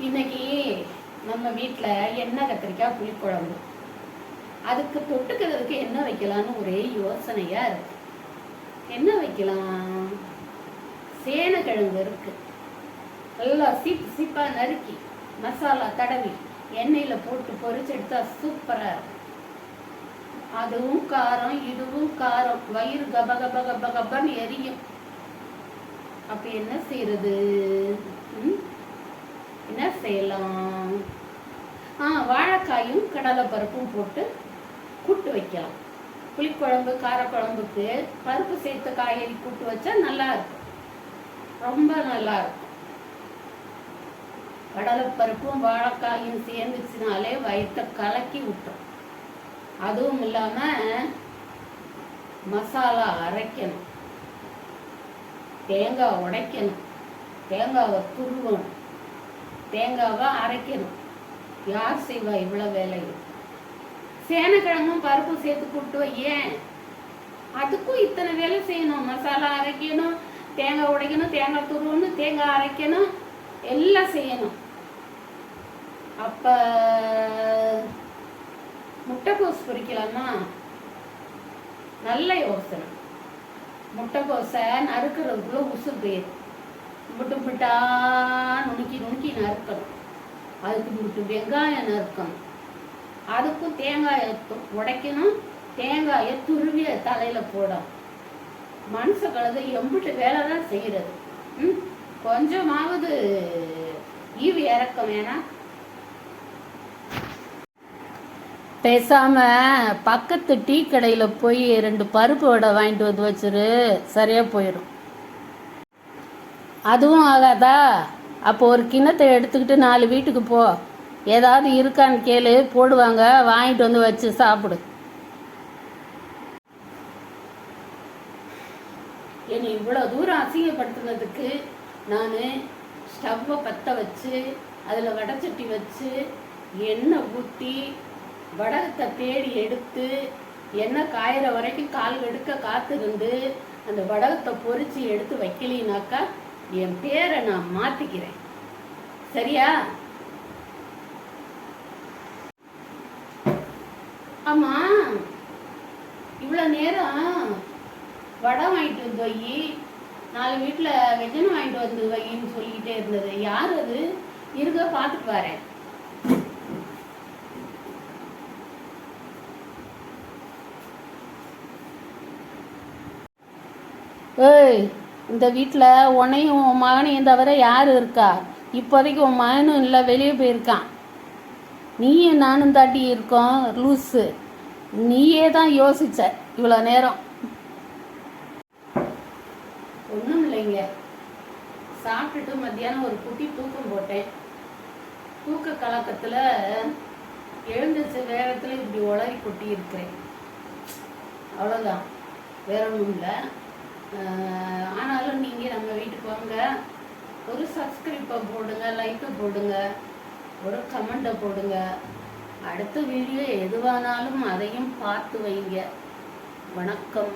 இன்னைக்கு நம்ம வீட்டில் எண்ணெய் கத்திரிக்காய் புளிக்குழம்பு. அதுக்கு தொட்டுக்கிறதுக்கு என்ன வைக்கலாம்னு ஒரே யோசனையா இருக்கு. என்ன வைக்கலாம்? சேனக்கிழங்கு இருக்கு. நல்லா சீப்பு சீப்பா நறுக்கி மசாலா தடவி எண்ணெயில் போட்டு பொரிச்சு எடுத்தா சூப்பரா இருக்கும் அதுவும் காரம் இதுவும் காரம். வயிறு கப கப கப கபன்னு எரியும். அப்ப என்ன செய்யறது ம்? என்ன செய்யலாம்? ஆ வாழைக்காயும் கடலைப்பருப்பும் போட்டு கூட்டு வைக்கலாம். புளிக்குழம்பு காரக்குழம்புக்கு பருப்பு சேர்த்து காய்கறி கூட்டு வச்சா நல்லா இருக்கும். ரொம்ப நல்லா இருக்கும். கடலைப்பருப்பும் வாழைக்காயும் சேர்ந்துச்சுனாலே வயிற்ற கலக்கி விட்டுரும் அதுவும் இல்லாம மசாலா அரைக்கணும். தேங்காய் உடைக்கணும். தேங்காவை துருவணும். தேங்காவை அரைக்கணும். யார் செய்வா இவ்வளோ வேலையும் சேனக்கிழங்கும் பருப்பு சேர்த்து கூட்டு ஏன்? அதுக்கும் இத்தனை வேலை செய்யணும். மசாலா அரைக்கணும் தேங்காய் உடைக்கணும் தேங்காய் துருவணும் தேங்காய் அரைக்கணும் எல்லாம் செய்யணும். அப்ப முட்டைக்கோஸ் பொரிக்கலாமா நல்ல யோசனை. முட்டைகோசை நறுக்கிறதுக்குள்ள உசு போயிடும் முட்டு முட்டா நறுக்கணும். அதுக்கு முட்டு வெங்காயம் நறுக்கணும். அதுக்கும் தேங்காயை உடைக்கணும். தேங்காயை துருவிய தலையில போடணும். மனுஷ கலந்து எம்பிட்டு வேலை தான் செய்யறது. ம்? கொஞ்சமாவது ஈவு இறக்கம் வேணா பேசாம பக்கத்து டீ கடையில போய் ரெண்டு பருப்பு வடை வாங்கிட்டு வந்து வச்சிரு. சரியா போயிடும் அதுவும் ஆகாதா? அப்போ ஒரு கிண்ணத்தை எடுத்துக்கிட்டு நாலு வீட்டுக்கு போ. ஏதாவது இருக்கான்னு கேளு போடுவாங்க வாங்கிட்டு வந்து வச்சு சாப்பிடு. என்னை இவ்வளோ தூரம் அசிங்கப்படுத்துனதுக்கு நான் ஸ்டவ்வை பற்ற வச்சு அதில் வடைச்சட்டி வச்சு எண்ணெய் ஊற்றி வடகத்தை தேடி எடுத்து எண்ணெய் காயிற வரைக்கும் கால் எடுக்க காத்திருந்து அந்த வடகத்தை பொறிச்சு எடுத்து வைக்கலினாக்கா என் பேரை நான் மாற்றிக்கிறேன் சரியா? ஆமா இவ்வளோ நேரம் வடம் வாங்கிட்டு வந்து வை நாலு வீட்டில் வெஜனம் வாங்கிட்டு வந்து வைன்னு சொல்லிக்கிட்டே இருந்தது. யார் அது? இருக்க பார்த்துட்டு வரேன். ஏய் இந்த வீட்டில் உன்னையும் உன் மகனையும் தவிர யார் இருக்கா? இப்போதைக்கு உன் மகனும் இல்லை வெளியே போயிருக்கான். நீயும் நானும் தாட்டி இருக்கோம் லூஸு நீயே தான் யோசிச்ச இவ்வளோ நேரம். ஒன்றும் இல்லைங்க. சாப்பிட்டுட்டு மத்தியானம் ஒரு குட்டி தூக்கம் போட்டேன். தூக்க கலக்கத்தில் எழுந்திருச்ச வேகத்தில் இப்படி உளறி கொட்டி இருக்கிறேன் அவ்வளோதான் வேற ஒன்றும் இல்லை. ஆனாலும் நீங்கள் நம்ம வீட்டுக்கு வாங்க. ஒரு சப்ஸ்கிரைப்பை போடுங்க லைக்கை போடுங்க ஒரு கமெண்ட்டை போடுங்க. அடுத்த வீடியோ எதுவானாலும் அதையும் பார்த்து வைங்க. வணக்கம்.